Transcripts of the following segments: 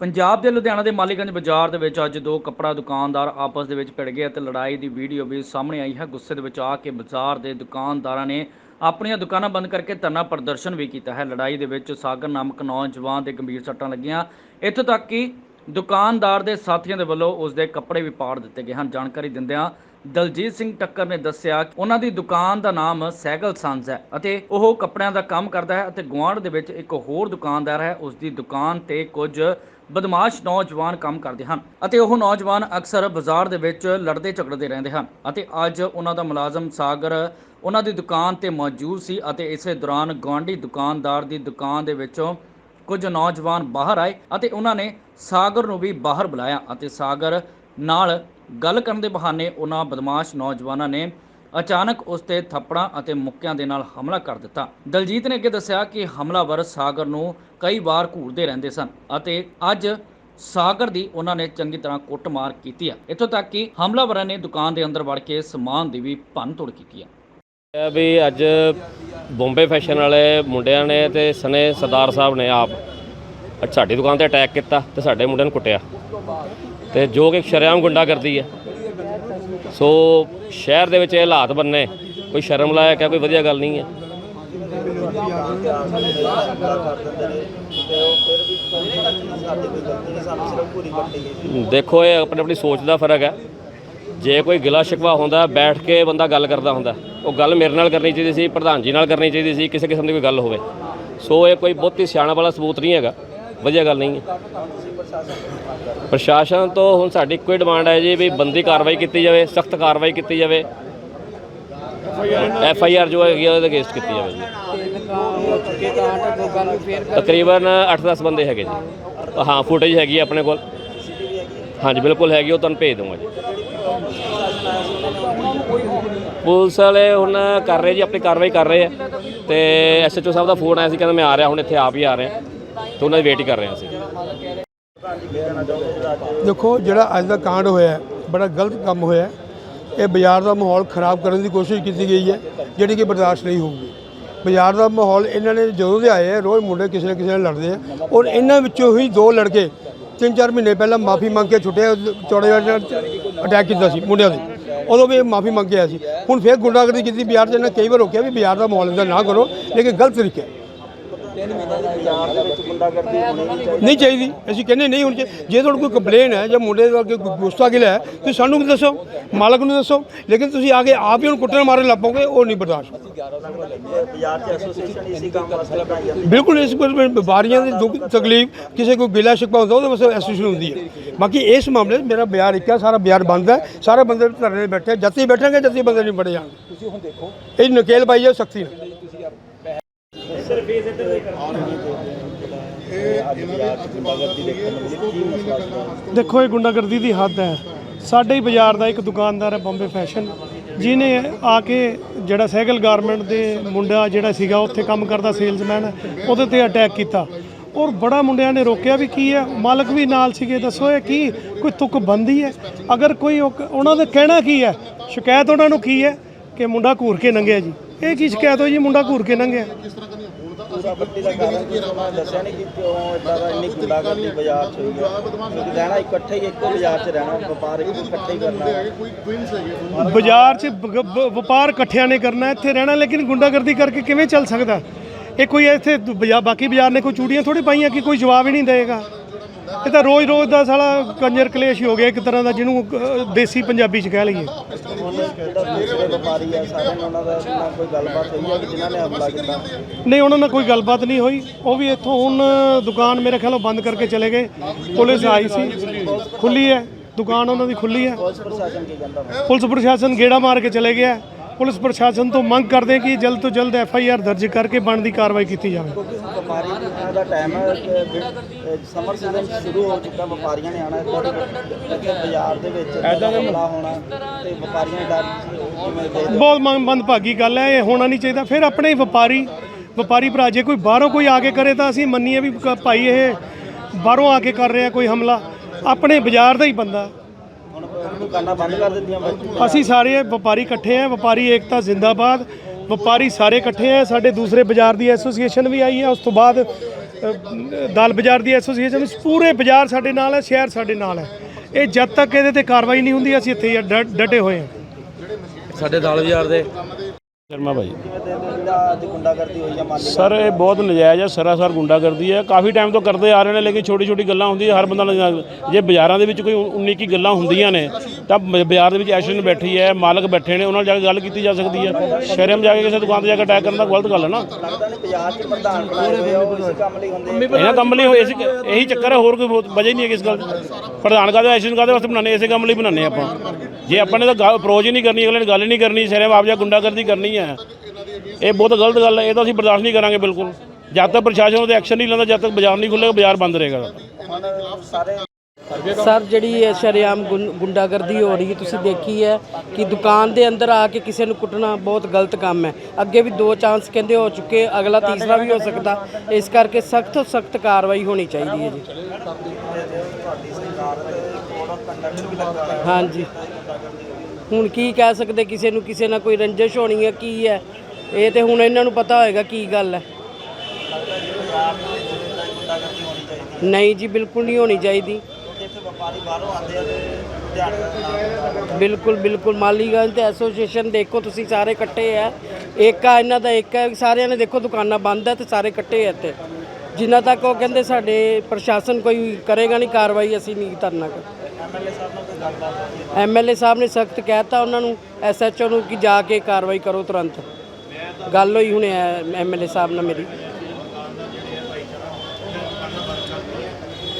ਪੰਜਾਬ ਦੇ ਲੁਧਿਆਣਾ ਦੇ ਮਾਲੀਗੰਜ ਬਾਜ਼ਾਰ ਦੇ ਵਿੱਚ ਅੱਜ ਦੋ ਕੱਪੜਾ ਦੁਕਾਨਦਾਰ ਆਪਸ ਦੇ ਵਿੱਚ ਭਿੜ ਗਏ ਅਤੇ ਲੜਾਈ ਦੀ ਵੀਡੀਓ ਵੀ ਸਾਹਮਣੇ ਆਈ ਹੈ। ਗੁੱਸੇ ਦੇ ਵਿੱਚ ਆ ਕੇ ਬਾਜ਼ਾਰ ਦੇ ਦੁਕਾਨਦਾਰਾਂ ਨੇ ਆਪਣੀਆਂ ਦੁਕਾਨਾਂ ਬੰਦ ਕਰਕੇ ਧਰਨਾ ਪ੍ਰਦਰਸ਼ਨ ਵੀ ਕੀਤਾ ਹੈ। ਲੜਾਈ ਦੇ ਵਿੱਚ ਸਾਗਰ ਨਾਮਕ ਨੌਜਵਾਨ ਦੇ ਗੰਭੀਰ ਸੱਟਾਂ ਲੱਗੀਆਂ। ਇੱਥੋਂ ਤੱਕ ਕਿ ਦੁਕਾਨਦਾਰ ਦੇ ਸਾਥੀਆਂ ਦੇ ਵੱਲੋਂ ਉਸ ਦੇ ਕੱਪੜੇ ਵੀ ਪਾੜ ਦਿੱਤੇ ਗਏ ਹਨ। ਜਾਣਕਾਰੀ ਦਿੰਦਿਆਂ ਦਲਜੀਤ ਸਿੰਘ ਟੱਕਰ ਨੇ ਦੱਸਿਆ ਕਿ ਉਹਨਾਂ ਦੀ ਦੁਕਾਨ ਦਾ ਨਾਮ ਸੈਗਲ ਸੰਸ ਹੈ ਅਤੇ ਉਹ ਕੱਪੜਿਆਂ ਦਾ ਕੰਮ ਕਰਦਾ ਹੈ ਅਤੇ ਗੁਆਂਢ ਦੇ ਵਿੱਚ ਇੱਕ ਹੋਰ ਦੁਕਾਨਦਾਰ ਹੈ। ਉਸ ਦੀ ਦੁਕਾਨ ਤੇ ਕੁਝ ਬਦਮਾਸ਼ ਨੌਜਵਾਨ ਕੰਮ ਕਰਦੇ ਹਨ ਅਤੇ ਉਹ ਨੌਜਵਾਨ ਅਕਸਰ ਬਾਜ਼ਾਰ ਦੇ ਵਿੱਚ ਲੜਦੇ ਝਗੜਦੇ ਰਹਿੰਦੇ ਹਨ ਅਤੇ ਅੱਜ ਉਹਨਾਂ ਦਾ ਮੁਲਾਜ਼ਮ ਸਾਗਰ ਉਹਨਾਂ ਦੀ ਦੁਕਾਨ ਤੇ ਮੌਜੂਦ ਸੀ ਅਤੇ ਇਸੇ ਦੌਰਾਨ ਗੁਆਂਢੀ ਦੁਕਾਨਦਾਰ ਦੀ ਦੁਕਾਨ ਦੇ ਵਿੱਚੋਂ ਕੁਝ ਨੌਜਵਾਨ ਬਾਹਰ ਆਏ ਅਤੇ ਉਹਨਾਂ ਨੇ ਸਾਗਰ ਨੂੰ ਵੀ ਬਾਹਰ ਬੁਲਾਇਆ ਅਤੇ ਸਾਗਰ ਨਾਲ ਗੱਲ ਕਰਨ ਦੇ ਬਹਾਨੇ ਉਹਨਾਂ ਬਦਮਾਸ਼ ਨੌਜਵਾਨਾਂ ਨੇ ਅਚਾਨਕ ਉਸ ਤੇ ਥੱਪੜਾਂ ਅਤੇ ਮੁੱਕਿਆਂ ਦੇ ਨਾਲ ਹਮਲਾ ਕਰ ਦਿੱਤਾ। ਦਲਜੀਤ ਨੇ ਅੱਗੇ ਦੱਸਿਆ ਕਿ ਹਮਲਾਵਰ ਸਾਗਰ ਨੂੰ ਕਈ ਵਾਰ ਘੂਰਦੇ ਰਹਿੰਦੇ ਸਨ ਅਤੇ ਅੱਜ ਸਾਗਰ ਦੀ ਉਹਨਾਂ ਨੇ ਚੰਗੀ ਤਰ੍ਹਾਂ ਕੁੱਟਮਾਰ ਕੀਤੀ ਹੈ ਇੱਥੋਂ ਤੱਕ ਕਿ ਹਮਲਾਵਰਾਂ ਨੇ ਦੁਕਾਨ ਦੇ ਅੰਦਰ ਵੜ ਕੇ ਸਮਾਨ ਦੀ ਵੀ ਭੰਨਤੋੜ ਕੀਤੀ ਹੈ ਇਹ ਵੀ ਅੱਜ ਬੰਬੇ ਫੈਸ਼ਨ ਵਾਲੇ ਮੁੰਡਿਆਂ ਨੇ ਤੇ ਸਨੇ ਸਰਦਾਰ ਸਾਹਿਬ ਨੇ ਆਪ ਅੱਜ ਸਾਡੀ ਦੁਕਾਨ ਤੇ ਅਟੈਕ ਕੀਤਾ ਤੇ ਸਾਡੇ ਮੁੰਡਿਆਂ ਨੂੰ ਕੁੱਟਿਆ। ਤੇ ਜੋ ਕਿ ਸ਼ਰੇਆਮ ਗੁੰਡਾਗਰਦੀ ਹੈ ਸੋ ਸ਼ਹਿਰ ਦੇ ਵਿੱਚ ਇਹ ਹਾਲਾਤ ਬੰਨੇ, ਕੋਈ ਸ਼ਰਮ ਲਾਇਕ ਹੈ, ਕੋਈ ਵਧੀਆ ਗੱਲ ਨਹੀਂ ਹੈ। ਦੇਖੋ, ਇਹ ਆਪਣੀ ਆਪਣੀ ਸੋਚ ਦਾ ਫ਼ਰਕ ਹੈ। ਜੇ ਕੋਈ ਗਿਲਾ ਸ਼ਿਕਵਾ ਹੁੰਦਾ, ਬੈਠ ਕੇ ਬੰਦਾ ਗੱਲ ਕਰਦਾ ਹੁੰਦਾ, ਉਹ ਗੱਲ ਮੇਰੇ ਨਾਲ ਕਰਨੀ ਚਾਹੀਦੀ ਸੀ, ਪ੍ਰਧਾਨ ਜੀ ਨਾਲ ਕਰਨੀ ਚਾਹੀਦੀ ਸੀ, ਕਿਸੇ ਕਿਸਮ ਦੀ ਕੋਈ ਗੱਲ ਹੋਵੇ। ਸੋ ਇਹ ਕੋਈ ਬਹੁਤੀ ਸਿਆਣਾ ਵਾਲਾ ਸਬੂਤ ਨਹੀਂ ਹੈਗਾ। ਵਧੀਆ ਗੱਲ ਨਹੀਂ ਹੈ। ਪ੍ਰਸ਼ਾਸਨ ਤੋਂ ਹੁਣ ਸਾਡੀ ਇੱਕੋ ਹੀ ਡਿਮਾਂਡ ਹੈ ਜੀ ਵੀ ਬੰਦੀ ਕਾਰਵਾਈ ਕੀਤੀ ਜਾਵੇ ਸਖਤ ਕਾਰਵਾਈ ਕੀਤੀ ਜਾਵੇ। ਐਫ ਆਈ ਆਰ ਜੋ ਹੈਗੀ ਆ ਉਹਦੇ ਅਗੇਂਸਟ ਕੀਤੀ ਜਾਵੇ ਜੀ। ਤਕਰੀਬਨ 8-10 ਬੰਦੇ ਹੈਗੇ ਜੀ। ਹਾਂ ਫੁਟੇਜ ਹੈਗੀ ਆਪਣੇ ਕੋਲ। ਹਾਂਜੀ ਬਿਲਕੁਲ ਹੈਗੀ ਉਹ ਤੁਹਾਨੂੰ ਭੇਜ ਦੂੰਗਾ ਜੀ। ਪੁਲਿਸ ਵਾਲੇ ਹੁਣ ਕਰ ਰਹੇ ਜੀ ਆਪਣੀ ਕਾਰਵਾਈ ਕਰ ਰਹੇ ਆ। ਤੇ ਐਸਐਚਓ ਸਾਹਿਬ ਦਾ ਫੋਨ ਆਇਆ ਸੀ ਕਹਿੰਦਾ ਮੈਂ ਆ ਰਿਹਾ ਹੁਣ ਇੱਥੇ ਆਪ ਹੀ ਆ ਰਿਹਾ ਤੇ ਉਹਨਾਂ ਦੀ ਵੇਟ ਹੀ ਕਰ ਰਹੇ ਹਾਂ ਅਸੀਂ। ਦੇਖੋ ਜਿਹੜਾ ਅੱਜ ਦਾ ਕਾਂਡ ਹੋਇਆ ਹੈ, ਬੜਾ ਗਲਤ ਕੰਮ ਹੋਇਆ ਹੈ। ਇਹ ਬਾਜ਼ਾਰ ਦਾ ਮਾਹੌਲ ਖਰਾਬ ਕਰਨ ਦੀ ਕੋਸ਼ਿਸ਼ ਕੀਤੀ ਗਈ ਹੈ ਜਿਹੜੀ ਕਿ ਬਰਦਾਸ਼ਤ ਨਹੀਂ ਹੋਊਗੀ। ਬਾਜ਼ਾਰ ਦਾ ਮਾਹੌਲ ਇਹਨਾਂ ਨੇ ਜਦੋਂ ਦੇ ਆਏ ਆ ਰੋਜ਼ ਮੁੰਡੇ ਕਿਸੇ ਨਾ ਕਿਸੇ ਨਾਲ ਲੜਦੇ ਆ। ਔਰ ਇਹਨਾਂ ਵਿੱਚੋਂ ਹੀ ਦੋ ਲੜਕੇ ਤਿੰਨ ਚਾਰ ਮਹੀਨੇ ਪਹਿਲਾਂ ਮਾਫੀ ਮੰਗ ਕੇ ਛੁੱਟੇ ਚੌੜੇ ਨਾਲ ਅਟੈਕ ਕੀਤਾ ਸੀ ਮੁੰਡਿਆਂ ਦੇ। ਉਦੋਂ ਵੀ ਮਾਫੀ ਮੰਗ ਕੇ ਆਇਆ ਸੀ। ਹੁਣ ਫੇਰ ਗੁੰਡਾਗਰਦੀ ਕੀਤੀ ਬਾਜ਼ਾਰ 'ਚ ਇਹਨਾਂ ਕਈ ਵਾਰ ਰੋਕਿਆ ਵੀ ਬਾਜ਼ਾਰ ਦਾ ਮਾਹੌਲ ਇਹਦਾ ਨਾ ਕਰੋ ਲੇਕਿਨ ਗਲਤ ਤਰੀਕੇ ਨਹੀਂ ਚਾਹੀਦੀ। ਅਸੀਂ ਕਹਿੰਦੇ ਨਹੀਂ ਹੁਣ ਜੇ ਜੇ ਤੁਹਾਡੇ ਕੋਈ ਕੰਪਲੇਨ ਹੈ ਜਾਂ ਮੁੰਡੇ ਦੇ ਕੋਈ ਗੁੱਸਾ ਗਿਲਾ ਹੈ ਤੁਸੀਂ ਸਾਨੂੰ ਵੀ ਦੱਸੋ? ਮਾਲਕ ਨੂੰ ਦੱਸੋ। ਲੇਕਿਨ ਤੁਸੀਂ ਆ ਕੇ ਆਪ ਹੀ ਹੁਣ ਕੁੱਟਣ ਮਾਰਨ ਲੱਪੋਗੇ ਉਹ ਨਹੀਂ ਬਰਦਾਸ਼ਤ ਬਿਲਕੁਲ ਇਸ ਪਰ ਵਪਾਰੀਆਂ ਦੀ ਦੁੱਖ ਤਕਲੀਫ ਕਿਸੇ ਕੋਈ ਗਿਲਾ ਸ਼ਿਕਵਾ ਹੁੰਦਾ ਉਹਦੇ ਵਾਸਤੇ ਐਸੋਸੀਏਸ਼ਨ ਹੁੰਦੀ ਹੈ। ਬਾਕੀ ਇਸ ਮਾਮਲੇ 'ਚ ਮੇਰਾ ਬਿਆਰ ਇੱਕ ਹੈ ਸਾਰਾ ਬਿਆਰ ਬੰਦ ਹੈ। ਸਾਰੇ ਬੰਦੇ ਧਰਨੇ ਬੈਠੇ ਜੱਤੀ ਬੈਠਣਗੇ ਜੱਤੀ ਬੰਦੇ ਨਹੀਂ ਬੜੇ ਜਾਣਗੇ। ਤੁਸੀਂ ਹੁਣ ਦੇਖੋ। ਇਹ ਨਕੇਲ ਪਾਈ ਦੇਖੋ ਇਹ ਗੁੰਡਾਗਰਦੀ ਦੀ ਹੱਦ ਹੈ। ਸਾਡੇ ਹੀ ਬਾਜ਼ਾਰ ਦਾ ਇੱਕ ਦੁਕਾਨਦਾਰ ਹੈ ਬੰਬੇ ਫੈਸ਼ਨ। ਜਿਹਨੇ ਆ ਕੇ ਜਿਹੜਾ ਸਾਈਕਲ ਗਾਰਮੈਂਟ ਦੇ ਮੁੰਡਾ ਜਿਹੜਾ ਸੀਗਾ ਉੱਥੇ ਕੰਮ ਕਰਦਾ ਸੇਲਸਮੈਨ ਉਹਦੇ ਤੇ ਅਟੈਕ ਕੀਤਾ। ਔਰ ਬੜਾ ਮੁੰਡਿਆਂ ਨੇ ਰੋਕਿਆ ਵੀ ਕੀ ਹੈ? ਮਾਲਕ ਵੀ ਨਾਲ ਸੀਗੇ। ਦੱਸੋ ਇਹ ਕੀ? ਕੋਈ ਤੁਕ ਬੰਦੀ ਹੈ? ਅਗਰ ਕੋਈ ਉਹ- ਉਹਨਾਂ ਦਾ ਕਹਿਣਾ ਕੀ ਹੈ? ਸ਼ਿਕਾਇਤ ਉਹਨਾਂ ਨੂੰ ਕੀ ਹੈ? ਕਿ ਮੁੰਡਾ ਘੂਰ ਕੇ ਲੰਘਿਆ ਜੀ। ਇਹ ਕੀ ਸ਼ਿਕਾਇਤ ਹੋਈ ਜੀ? ਮੁੰਡਾ ਘੂਰ ਕੇ ਲੰਘਿਆ ਪੂਰਾ ਬੱਤੀ ਦਾ ਕਾਰਨ ਕੁਛ ਦੱਸਿਆ ਨਹੀਂ ਕਿ ਕਿਉਂ ਇਦਾਂ ਦਾ ਇੰਨੀ ਗੁੰਡਾਗਰਦੀ ਬਾਜ਼ਾਰ ਚ ਹੋਈ ਹੈ। ਰਹਿਣਾ ਇਕੱਠੇ ਹੀ, ਇੱਕੋ ਬਾਜ਼ਾਰ ਚ ਰਹਿਣਾ, ਵਪਾਰ ਇਕੱਠੇ ਹੀ ਕਰਨਾ। ਬਾਜ਼ਾਰ 'ਚ ਵਪਾਰ ਇਕੱਠਿਆਂ ਨੇ ਕਰਨਾ, ਇੱਥੇ ਰਹਿਣਾ, ਲੇਕਿਨ ਗੁੰਡਾਗਰਦੀ ਕਰਕੇ ਕਿਵੇਂ ਚੱਲ ਸਕਦਾ? ਇਹ ਕੋਈ ਇੱਥੇ ਬਾਕੀ ਬਾਜ਼ਾਰ ਨੇ ਕੋਈ ਚੂੜੀਆਂ ਥੋੜੀ ਪਾਈਆਂ ਕਿ ਕੋਈ ਜਵਾਬ ਹੀ ਨਹੀਂ ਦੇਗਾ ਇਹ ਤਾਂ ਰੋਜ਼-ਰੋਜ਼ ਦਾ ਸਾਲਾ ਕੰਜਰ ਕਲੇਸ਼ ਹੀ ਹੋ ਗਿਆ ਇੱਕ ਤਰ੍ਹਾਂ ਦਾ ਜਿਹਨੂੰ ਅ, ਦੇਸੀ ਪੰਜਾਬੀ 'ਚ ਕਹਿ ਲਈਏ। ਜਿਹੜਾ ਦੂਸਰੇ ਵਪਾਰੀ ਆ ਸਾਰਿਆਂ ਨਾਲ ਉਹਨਾਂ ਦਾ ਨਾਲ ਕੋਈ ਗੱਲਬਾਤ ਹੋਈ ਹੈ ਕਿ ਜਿਨ੍ਹਾਂ ਨੇ ਹਮਲਾ ਕੀਤਾ ਨਹੀਂ ਉਹਨਾਂ ਨਾਲ ਕੋਈ ਗੱਲਬਾਤ ਨਹੀਂ ਹੋਈ। ਉਹ ਵੀ ਇੱਥੋਂ ਹੁਣ ਦੁਕਾਨ ਮੇਰੇ ਖਿਆਲੋਂ ਬੰਦ ਕਰਕੇ ਚਲੇ ਗਏ। ਪੁਲਿਸ ਆਈ ਸੀ। ਖੁੱਲੀ ਹੈ। ਦੁਕਾਨ ਉਹਨਾਂ ਦੀ ਖੁੱਲੀ ਹੈ। ਪ੍ਰਸ਼ਾਸਨ ਕੀ ਕਹਿੰਦਾ ਪੁਲਿਸ ਪ੍ਰਸ਼ਾਸਨ ਗੇੜਾ ਮਾਰ ਕੇ ਚਲੇ ਗਿਆ। ਪੁਲਿਸ ਪ੍ਰਸ਼ਾਸਨ ਤੋਂ ਮੰਗ ਕਰਦੇ ਹਾਂ ਕਿ ਜਲਦ ਤੋਂ ਜਲਦ ਐਫ ਆਈ ਆਰ ਦਰਜ ਕਰਕੇ ਬਣਦੀ ਕਾਰਵਾਈ ਕੀਤੀ ਜਾਵੇ। ਕਿਉਂਕਿ ਹੁਣ ਵਪਾਰੀ ਉਹਨਾਂ ਦਾ ਟਾਈਮ ਹੈ? ਕਿ ਸਮਰ ਸੀਜ਼ਨ ਸ਼ੁਰੂ ਹੋ ਚੁੱਕਾ ਵਪਾਰੀਆਂ ਨੇ ਆਣਾ ਇੱਥੇ ਇੱਥੇ ਬਾਜ਼ਾਰ ਦੇ ਵਿੱਚ ਐਦਾਂ ਦਾ ਹਮਲਾ ਹੋਣਾ ਤੇ ਵਪਾਰੀਆਂ ਦਾ ਡਰ ਕਿਵੇਂ ਦੇਖਦੇ ਬਹੁਤ ਮੰ- ਮੰਦਭਾਗੀ ਗੱਲ ਹੈ ਇਹ ਹੋਣਾ ਨਹੀਂ ਚਾਹੀਦਾ। ਫਿਰ ਆਪਣੇ ਹੀ ਵਪਾਰੀ ਵਪਾਰੀ ਭਰਾ ਜੇ ਕੋਈ ਬਾਹਰੋਂ ਕੋਈ ਆ ਕੇ ਕਰੇ ਤਾਂ ਅਸੀਂ ਮੰਨੀਏ ਵੀ ਕ- ਭਾਈ ਇਹ ਬਾਹਰੋਂ ਆ ਕੇ ਕਰ ਰਿਹਾ ਕੋਈ ਹਮਲਾ। ਆਪਣੇ ਬਾਜ਼ਾਰ ਦਾ ਹੀ ਬੰਦਾ। ਦੁਕਾਨਾਂ ਬੰਦ ਕਰ ਦਿੱਤੀਆਂ ਬਾਈ? ਅਸੀਂ ਸਾਰੇ ਵਪਾਰੀ ਇਕੱਠੇ ਆ ਵਪਾਰੀ ਏਕਤਾ ਜ਼ਿੰਦਾਬਾਦ ਵਪਾਰੀ ਸਾਰੇ ਇਕੱਠੇ ਆ ਸਾਡੇ ਦੂਸਰੇ ਬਾਜ਼ਾਰ ਦੀ ਐਸੋਸੀਏਸ਼ਨ ਵੀ ਆਈ ਹੈ ਉਸ ਤੋਂ ਬਾਅਦ ਦਾਲ ਬਾਜ਼ਾਰ ਦੀ ਐਸੋਸੀਏਸ਼ਨ ਪੂਰੇ ਬਾਜ਼ਾਰ ਸਾਡੇ ਨਾਲ ਹੈ ਸ਼ਹਿਰ ਸਾਡੇ ਨਾਲ ਹੈ ਇਹ ਜਦ ਤੱਕ ਇਹਦੇ ਤੇ ਕਾਰਵਾਈ ਨਹੀਂ ਹੁੰਦੀ ਅਸੀਂ ਇੱਥੇ ਡਟੇ ਹੋਏ ਹਾਂ ਸਾਡੇ ਦਾਲ ਬਾਜ਼ਾਰ ਦੇ। ਸ਼ਰਮਾ ਭਾਈ ਅੱਜ ਗੁੰਡਾਗਰਦੀ ਹੋਈ ਆ ਮਾਲੀ ਸਰ ਇਹ ਬਹੁਤ ਨਜਾਇਜ਼ ਹੈ ਸਰਾਸਰ ਗੁੰਡਾਗਰਦੀ ਹੈ। ਕਾਫੀ ਟਾਈਮ ਤੋਂ ਕਰਦੇ ਆ ਰਹੇ ਨੇ ਲੇਕਿਨ ਛੋਟੀ ਛੋਟੀ ਗੱਲਾਂ ਹੁੰਦੀਆਂ ਹਰ ਬੰਦਾ ਨਜ਼ਰ- ਜੇ ਬਾਜ਼ਾਰਾਂ ਦੇ ਵਿੱਚ ਕੋਈ 19 ਕੀ ਗੱਲਾਂ ਹੁੰਦੀਆਂ ਨੇ ਤਾਂ ਬ- ਬਾਜ਼ਾਰ ਦੇ ਵਿੱਚ ਐਸ਼ਨ ਬੈਠੀ ਹੈ ਮਾਲਕ ਬੈਠੇ ਨੇ ਉਹਨਾਂ ਨਾਲ ਜਾ ਕੇ ਗੱਲ ਕੀਤੀ ਜਾ ਸਕਦੀ ਹੈ। ਸ਼ਹਿਰਮ ਜਾ ਕੇ ਕਿਸੇ ਦੁਕਾਨ ਤੇ ਜਾ ਕੇ ਅਟੈਕ ਕਰਨ ਦਾ ਗਲਤ ਗੱਲ ਹੈ ਨਾ। ਲੱਗਦਾ ਨਹੀਂ ਬਾਜ਼ਾਰ 'ਚ ਪ੍ਰਧਾਨ ਬਣਾਏ ਹੋਏ ਆ ਉਹ ਇਸੇ ਕੰਮ ਲਈ ਹੁੰਦੇ ਆ। ਇਹਨਾਂ ਕੰਮ ਲਈ ਹੋਏ ਸੀ ਇਹੀ ਚੱਕਰ ਹੈ ਹੋਰ ਕੋਈ ਬਹੁਤ ਵਜ੍ਹਾ ਹੀ ਨਹੀਂ ਹੈ ਕਿਸ ਗੱਲ ਦੀ ਪ੍ਰਧਾਨ ਕਾਹਦੇ ਐਸ਼ਨ ਕਾਹਦੇ ਵਾਸਤੇ ਬਣਾਉਂਦੇ ਇਸੇ ਕੰਮ ਲਈ ਬਣਾਉਂਦੇ ਆਪਾਂ। ਜੇ ਆਪਾਂ ਨੇ ਤਾਂ ਅਪਰੋਚ ਹੀ ਨਹੀਂ ਕਰਨੀ ਅਗਲੇ ਨੇ ਗੱਲ ਹੀ ਨਹੀਂ ਕਰਨੀ ਸ਼ਹਿਰਮ ਆਪ ਜਾ ਗੁੰਡਾਗਰਦੀ ਕਰਨੀ ਹੈ। ਇਹ ਬਹੁਤ ਗਲਤ ਗੱਲ ਹੈ, ਇਹ ਤਾਂ ਅਸੀਂ ਬਰਦਾਸ਼ਤ ਨਹੀਂ ਕਰਾਂਗੇ ਬਿਲਕੁਲ। ਜਦ ਤੱਕ ਪ੍ਰਸ਼ਾਸਨ ਉਹਦੇ ਐਕਸ਼ਨ ਨਹੀਂ ਲੈਂਦਾ, ਜਦ ਤੱਕ ਬਾਜ਼ਾਰ ਨਹੀਂ ਖੁੱਲੇਗਾ, ਬਾਜ਼ਾਰ ਬੰਦ ਰਹੇਗਾ। ਸਰ, ਜਿਹੜੀ ਇਹ ਸ਼ਰੇਆਮ ਗੁੰਡਾਗਰਦੀ ਹੋ ਰਹੀ ਹੈ, ਤੁਸੀਂ ਦੇਖੀ ਹੈ ਕਿ ਦੁਕਾਨ ਦੇ ਅੰਦਰ ਆ ਕੇ ਕਿਸੇ ਨੂੰ ਕੁੱਟਣਾ ਬਹੁਤ ਗਲਤ ਕੰਮ ਹੈ। ਅੱਗੇ ਵੀ ਦੋ ਚਾਂਸ ਕਹਿੰਦੇ ਹੋ ਚੁੱਕੇ, ਅਗਲਾ ਤੀਸਰਾ ਵੀ ਹੋ ਸਕਦਾ। ਇਸ ਕਰਕੇ ਸਖਤ ਤੋਂ ਸਖਤ ਕਾਰਵਾਈ ਹੋਣੀ ਚਾਹੀਦੀ ਹੈ ਜੀ। ਹਾਂਜੀ। ਹੁਣ ਕੀ ਕਹਿ ਸਕਦੇ, ਕਿਸੇ ਨੂੰ ਕਿਸੇ ਨਾਲ ਕੋਈ ਰੰਜਿਸ਼ ਹੋਣੀ ਹੈ, ਕੀ ਹੈ? ਇਹ ਤੇ ਹੁਣ ਇਹਨਾਂ ਨੂੰ ਪਤਾ ਹੋਏਗਾ ਕੀ ਗੱਲ ਹੈ। ਨਹੀਂ ਜੀ, ਬਿਲਕੁਲ ਨਹੀਂ ਹੋਣੀ ਚਾਹੀਦੀ। ਬਿਲਕੁਲ ਬਿਲਕੁਲ। ਮਾਲੀਗੰਜ ਤੇ ਐਸੋਸੀਏਸ਼ਨ ਦੇਖੋ ਤੁਸੀਂ ਸਾਰੇ ਇਕੱਠੇ ਆ। ਏਕਾ ਇਹਨਾਂ ਦਾ, ਇੱਕ ਹੈ ਸਾਰਿਆਂ ਨੇ ਦੇਖੋ ਦੁਕਾਨਾਂ ਬੰਦ ਹੈ ਤੇ ਸਾਰੇ ਇਕੱਠੇ ਆ ਇੱਥੇ। ਜਿੰਨਾ ਤੱਕ ਉਹ ਕਹਿੰਦੇ ਸਾਡੇ ਪ੍ਰਸ਼ਾਸਨ ਕੋਈ ਕਰੇਗਾ ਨਹੀਂ, ਕਾਰਵਾਈ ਅਸੀਂ ਨਹੀਂ ਕਰਨਾ। ਐਮਐਲਏ ਸਾਹਿਬ ਨੇ ਸਖਤ ਕਹਿਤਾ ਉਹਨਾਂ ਨੂੰ ਐਸਐਚਓ ਨੂੰ ਕਿ ਜਾ ਕੇ ਕਾਰਵਾਈ ਕਰੋ ਤੁਰੰਤ। ਗੱਲ ਹੋਈ ਹੁਣੇ ਐਮਐਲਏ ਸਾਹਿਬ ਨਾਲ ਮੇਰੀ।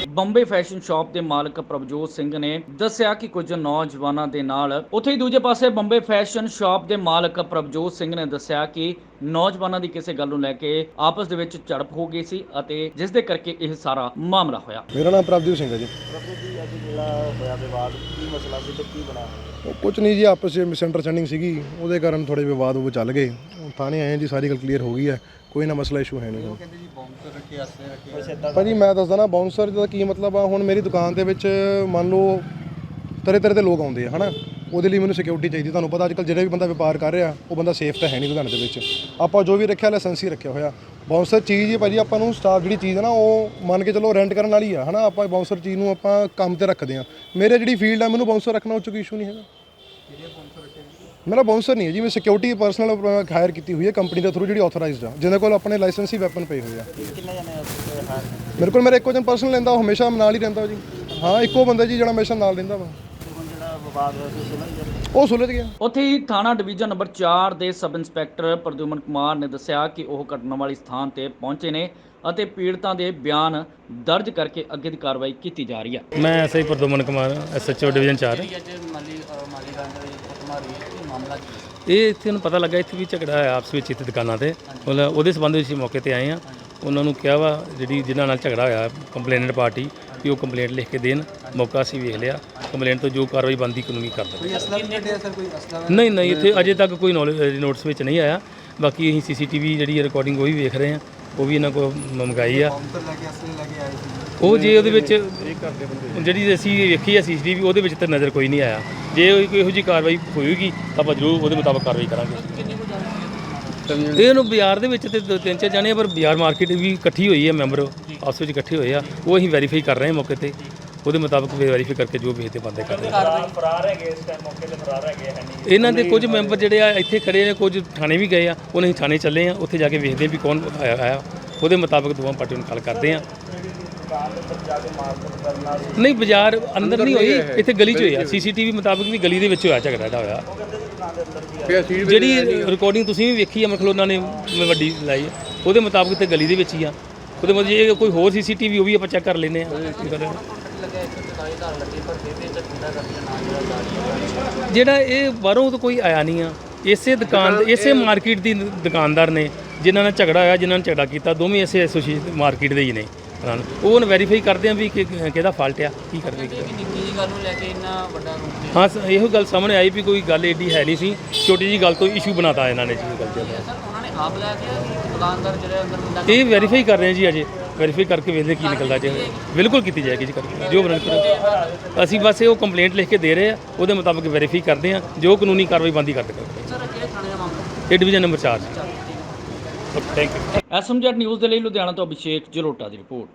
ਬੰਬੇ ਫੈਸ਼ਨ ਸ਼ਾਪ ਦੇ ਮਾਲਕ ਪ੍ਰਭਜੋਤ ਸਿੰਘ ਨੇ ਦੱਸਿਆ ਕਿ ਕੁਝ ਨੌਜਵਾਨਾਂ ਦੇ ਨਾਲ ਉੱਥੇ ਹੀ ਦੂਜੇ ਪਾਸੇ ਬੰਬੇ ਫੈਸ਼ਨ ਸ਼ਾਪ ਦੇ ਮਾਲਕ ਪ੍ਰਭਜੋਤ ਸਿੰਘ ਨੇ ਦੱਸਿਆ ਕਿ ਨੌਜਵਾਨਾਂ ਦੀ ਕਿਸੇ ਗੱਲ ਨੂੰ ਲੈ ਕੇ ਆਪਸ ਦੇ ਵਿੱਚ ਝੜਪ ਹੋ ਗਈ ਸੀ ਅਤੇ ਜਿਸ ਦੇ ਕਰਕੇ ਇਹ ਸਾਰਾ ਮਾਮਲਾ ਹੋਇਆ। ਮੇਰਾ ਨਾਮ ਪ੍ਰਭਜੀਤ ਸਿੰਘ ਹੈ ਜੀ। ਪ੍ਰਭੂ ਜੀ ਅੱਜ ਜਿਹੜਾ ਹੋਇਆ ਵਿਵਾਦ ਕੀ ਮਸਲਾ ਸੀ ਤੇ ਕੀ ਬਣਿਆ ਉਹ ਕੁਝ ਨਹੀਂ ਜੀ ਆਪਸ ਵਿੱਚ ਮਿਸਅੰਡਰਸਟੈਂਡਿੰਗ ਸੀਗੀ। ਉਹਦੇ ਕਾਰਨ ਥੋੜੇ ਵਿਵਾਦ ਉਹ ਚੱਲ ਗਏ। ਥਾਣੇ ਆਏ ਜੀ ਸਾਰੀ ਗੱਲ ਕਲੀਅਰ ਹੋ ਗਈ ਹੈ। ਕੋਈ ਨਾ ਮਸਲਾ ਇਸ਼ੂ ਹੈ ਨਹੀਂ ਭਾਜੀ ਮੈਂ ਦੱਸਦਾ ਨਾ ਬਾਉਂਸਰ ਦਾ ਕੀ ਮਤਲਬ ਆ? ਹੁਣ ਮੇਰੀ ਦੁਕਾਨ ਦੇ ਵਿੱਚ ਮੰਨ ਲਓ ਤਰ੍ਹਾਂ ਤਰ੍ਹਾਂ ਦੇ ਲੋਕ ਆਉਂਦੇ ਆ ਹਨਾ? ਉਹਦੇ ਲਈ ਮੈਨੂੰ ਸਿਕਿਉਰਿਟੀ ਚਾਹੀਦੀ ਤੁਹਾਨੂੰ ਪਤਾ ਅੱਜਕੱਲ ਜਿਹੜਾ ਵੀ ਬੰਦਾ ਵਪਾਰ ਕਰ ਰਿਹਾ ਉਹ ਬੰਦਾ ਸੇਫ ਤਾਂ ਹੈ ਨਹੀਂ ਲੁਧਿਆਣੇ ਦੇ ਵਿੱਚ। ਆਪਾਂ ਜੋ ਵੀ ਰੱਖਿਆ ਲਾਇਸੈਂਸ ਹੀ ਰੱਖਿਆ ਹੋਇਆ। ਬਾਉਂਸਰ ਚੀਜ਼ ਹੀ ਭਾਜੀ ਆਪਾਂ ਨੂੰ ਸਟਾਫ ਜਿਹੜੀ ਚੀਜ਼ ਹੈ ਨਾ ਉਹ ਮੰਨ ਕੇ ਚੱਲੋ ਰੈਂਟ ਕਰਨ ਵਾਲੀ ਆ ਹਨਾ? ਆਪਾਂ ਬਾਉਂਸਰ ਚੀਜ਼ ਨੂੰ ਆਪਾਂ ਕੰਮ ਤੇ ਰੱਖਦੇ ਆ ਮੇਰੇ ਜਿਹੜੀ ਫੀਲਡ ਆ ਮੈਨੂੰ ਬਾਉਂਸਰ ਰੱਖਣਾ ਉਹ 'ਚ ਕੋਈ ਇਸ਼ੂ ਨਹੀਂ ਹੈਗਾ। ਮੇਰਾ ਬਾਉਂਸਰ ਨਹੀਂ ਹੈ ਜੀ ਮੈਂ ਸਿਕਿਉਰਿਟੀ ਪਰਸਨਲ ਹਾਇਰ ਕੀਤੀ ਹੋਈ ਹੈ ਕੰਪਨੀ ਦੇ ਥਰੂ ਜਿਹੜੀ ਆਥੋਰਾਈਜ਼ਡ ਆ। ਜਿਹਦੇ ਕੋਲ ਆਪਣੇ ਲਾਇਸੈਂਸੀ ਵੈਪਨ ਪਏ ਹੋਏ ਆ। ਕਿੰਨੇ ਜਣੇ ਹਾਰ ਮੇਰੇ ਕੋਲ ਮੇਰਾ ਇੱਕੋ ਜਨ ਪਰਸਨ ਲੈਂਦਾ ਉਹ ਹਮੇਸ਼ਾ ਨਾਲ ਹੀ ਰਹਿੰਦਾ ਜੀ। ਹਾਂ ਇੱਕੋ ਬੰਦਾ ਜੀ ਜਿਹੜਾ ਹਮੇਸ਼ਾ ਨਾਲ ਰਹਿੰਦਾ ਵਾ। ਸੀ ਸੁਣਨ ਜੀ ਉਹ ਸੁਲਝ ਗਿਆ। ਉੱਥੇ ਹੀ ਥਾਣਾ ਡਿਵੀਜ਼ਨ ਨੰਬਰ 4 ਦੇ ਸਬ ਇੰਸਪੈਕਟਰ ਪ੍ਰਦੂਮਨ ਕੁਮਾਰ ਨੇ ਦੱਸਿਆ ਕਿ ਉਹ ਘਟਨਾ ਵਾਲੀ ਸਥਾਨ ਤੇ ਪਹੁੰਚੇ ਨੇ ਅਤੇ ਪੀੜਤਾਂ ਦੇ ਬਿਆਨ ਦਰਜ ਕਰਕੇ ਅੱਗੇ ਦੀ ਕਾਰਵਾਈ ਕੀਤੀ ਜਾ ਰਹੀ ਹੈ ਮੈਂ SI Pradyuman Kumar SHO division 4 ਇਹ ਇੱਥੇ ਨੂੰ ਪਤਾ ਲੱਗਾ ਇੱਥੇ ਵੀ ਝਗੜਾ ਹੋਇਆ ਆਪਸ ਵਿੱਚ ਇੱਥੇ ਦੁਕਾਨਾਂ ਤੇ। ਮਤਲਬ ਉਹਦੇ ਸੰਬੰਧ ਵਿੱਚ ਅਸੀਂ ਮੌਕੇ ਤੇ ਆਏ ਆ ਉਹਨਾਂ ਨੂੰ ਕਿਹਾ ਵਾ ਜਿਹੜੀ ਜਿਨ੍ਹਾਂ ਨਾਲ ਝਗੜਾ ਹੋਇਆ ਕੰਪਲੇਨੈਂਟ ਪਾਰਟੀ ਵੀ ਉਹ ਕੰਪਲੇਂਟ ਲਿਖ ਕੇ ਦੇਣ ਮੌਕਾ ਅਸੀਂ ਵੇਖ ਲਿਆ। ਕੰਪਲੇਂਟ ਤੋਂ ਜੋ ਕਾਰਵਾਈ ਬੰਦੀ ਕਾਨੂੰਨੀ ਕਰ ਦੇਵਾਂਗੇ ਨਹੀਂ ਨਹੀਂ ਇੱਥੇ ਅਜੇ ਤੱਕ ਕੋਈ ਨੌਲੇਜ ਨੋਟਿਸ ਵਿੱਚ ਨਹੀਂ ਆਇਆ। ਬਾਕੀ ਅਸੀਂ ਸੀਸੀਟੀਵੀ ਜਿਹੜੀ ਰਿਕਾਰਡਿੰਗ ਉਹ ਵੀ ਵੇਖ ਰਹੇ ਆ ਉਹ ਵੀ ਇਹਨਾਂ ਕੋਲ ਮੰਗਾਈ ਆ। ਉਹ ਜੇ ਉਹਦੇ ਵਿੱਚ ਜਿਹੜੀ ਅਸੀਂ ਵੇਖੀ ਆ ਸੀਸੀਟੀਵੀ ਉਹਦੇ ਵਿੱਚ ਤਾਂ ਨਜ਼ਰ ਕੋਈ ਨਹੀਂ ਆਇਆ। ਜੇ ਕੋਈ ਇਹੋ ਜਿਹੀ ਕਾਰਵਾਈ ਹੋਏਗੀ ਤਾਂ ਆਪਾਂ ਜ਼ਰੂਰ ਉਹਦੇ ਮੁਤਾਬਕ ਕਾਰਵਾਈ ਕਰਾਂਗੇ। ਇਹ ਨੂੰ ਬਾਜ਼ਾਰ ਦੇ ਵਿੱਚ ਤੇ ਦੋ ਤਿੰਨ ਚਾਰ ਜਾਣੇ ਆ, ਪਰ ਬਾਜ਼ਾਰ ਮਾਰਕੀਟ ਵੀ ਇਕੱਠੀ ਹੋਈ ਹੈ ਮੈਂਬਰ। ਆਪਸ ਵਿੱਚ ਇਕੱਠੇ ਹੋਏ ਆ ਉਹ ਅਸੀਂ ਵੈਰੀਫਾਈ ਕਰ ਰਹੇ ਹਾਂ ਮੌਕੇ ਤੇ। ਉਹਦੇ ਮੁਤਾਬਕ ਵੈਰੀਫਾਈ ਕਰਕੇ ਜੋ ਵੇਚਦੇ ਬੰਦੇ ਕਰਦੇ ਫਰਾਰ ਹੈਗੇ ਇਸ ਟਾਈਮ ਮੌਕੇ ਤੇ ਫਰਾਰ ਹੈਗੇ ਇਹਨਾਂ ਦੇ ਕੁਝ ਮੈਂਬਰ ਜਿਹੜੇ ਆ ਇੱਥੇ ਖੜੇ ਨੇ ਕੁਝ ਥਾਣੇ ਵੀ ਗਏ ਆ ਉਹਨਾਂ ਅਸੀਂ ਥਾਣੇ ਚੱਲੇ ਆ ਉੱਥੇ ਜਾ ਕੇ ਵੇਖਦੇ ਵੀ ਕੌਣ ਆਇਆ ਆਇਆ। ਉਹਦੇ ਮੁਤਾਬਕ ਦੋਵਾਂ ਪਾਰਟੀਆਂ ਨੂੰ ਗੱਲ ਕਰਦੇ ਆ। ਨਹੀਂ ਬਾਜ਼ਾਰ ਅੰਦਰ ਨਹੀਂ ਹੋਈ ਇੱਥੇ ਗਲੀ 'ਚ ਹੋਇਆ ਸੀਸੀਟੀਵੀ ਮੁਤਾਬਕ ਵੀ ਗਲੀ ਦੇ ਵਿੱਚ ਹੋਇਆ ਝਗੜਾ ਜਿਹੜਾ ਹੋਇਆ। ਜਿਹੜੀ ਰਿਕਾਰਡਿੰਗ ਤੁਸੀਂ ਵੀ ਵੇਖੀ ਆ ਮਖਲੋ ਉਹਨਾਂ ਨੇ ਵੱਡੀ ਲਾਈ ਆ, ਉਹਦੇ ਮੁਤਾਬਕ ਤੇ ਗਲੀ ਦੇ ਵਿੱਚ ਹੀ ਆ। ਉਹਦੇ ਮਤਲਬ ਜੇ ਕੋਈ ਹੋਰ ਸੀਸੀਟੀਵੀ ਉਹ ਵੀ ਆਪਾਂ ਚੈੱਕ ਕਰ ਲੈਨੇ ਆ ਜਿਹੜਾ ਇਹ ਬਾਹਰੋਂ ਤਾਂ ਕੋਈ ਆਇਆ ਨਹੀਂ ਆ। ਇਸੇ ਦੁਕਾਨ ਇਸੇ ਮਾਰਕੀਟ ਦੀ ਦੁਕਾਨਦਾਰ ਨੇ ਜਿਨ੍ਹਾਂ ਨਾਲ ਝਗੜਾ ਹੋਇਆ ਜਿਨ੍ਹਾਂ ਨੇ ਝਗੜਾ ਕੀਤਾ ਦੋਵੇਂ ਇਸੇ ਐਸੋਸੀਏਸ਼ਨ ਮਾਰਕੀਟ ਦੇ ਹੀ ਨੇ। ਹਾਂ, ਉਹ ਹੁਣ ਵੈਰੀਫਾਈ ਕਰਦੇ ਆ ਵੀ ਕਿ ਕਿਹਦਾ ਫਾਲਟ ਆ ਕੀ ਕਰਨਗੇ ਨਿੱਕੀ ਜੀ ਗੱਲ ਨੂੰ। ਲੈ ਕੇ ਇੰਨਾ ਵੱਡਾ ਰੂਪ ਹਾਂ ਇਹੋ ਗੱਲ ਸਾਹਮਣੇ ਆਈ ਵੀ ਕੋਈ ਗੱਲ ਏਡੀ ਹੈ ਨਹੀਂ ਸੀ। ਛੋਟੀ ਜੀ ਗੱਲ ਤੋਂ ਇਸ਼ੂ ਬਣਾਤਾ ਇਹਨਾਂ ਨੇ ਜੀ ਗੱਲ ਉਹਨਾਂ ਨੇ ਆਪ ਲੈ ਕੇ ਦੁਕਾਨਦਾਰ ਜਿਹੜੇ ਅੰਦਰ ਮੁੰਡਾ ਇਹ ਵੈਰੀਫਾਈ ਕਰ ਰਹੇ ਹਾਂ ਜੀ ਅਜੇ। ਵੈਰੀਫਾਈ ਕਰਕੇ ਵੇਖਦੇ ਕੀ ਨਿਕਲਦਾ ਜੇ। ਬਿਲਕੁਲ ਕੀਤੀ ਜਾਏਗੀ ਜੀ ਕਰਕੇ ਜੋ ਬਣਾ ਅਸੀਂ ਬਸ ਇਹ ਉਹ ਕੰਪਲੇਂਟ ਲਿਖ ਕੇ ਦੇ ਰਹੇ ਆ। ਉਹਦੇ ਮੁਤਾਬਕ ਵੈਰੀਫਾਈ ਕਰਦੇ ਆ। ਜੋ ਕਾਨੂੰਨੀ ਕਾਰਵਾਈ ਬੰਦੀ ਕਰਦੇ ਕਰਦੇ ਸਰ ਕਿਹੜੇ ਥਾਣੇ ਦਾ ਮਾਮਲਾ? ਇਹ ਡਿਵੀਜ਼ਨ ਨੰਬਰ 4 ਜੀ। ਥੈਂਕ ਯੂ ਐਸਐਮਜੈਡ ਨਿਊਜ਼ ਦੇ ਲਈ ਲੁਧਿਆਣਾ ਤੋਂ ਅਭਿਸ਼ੇਕ ਜਲੋਟਾ ਦੀ ਰਿਪੋਰਟ।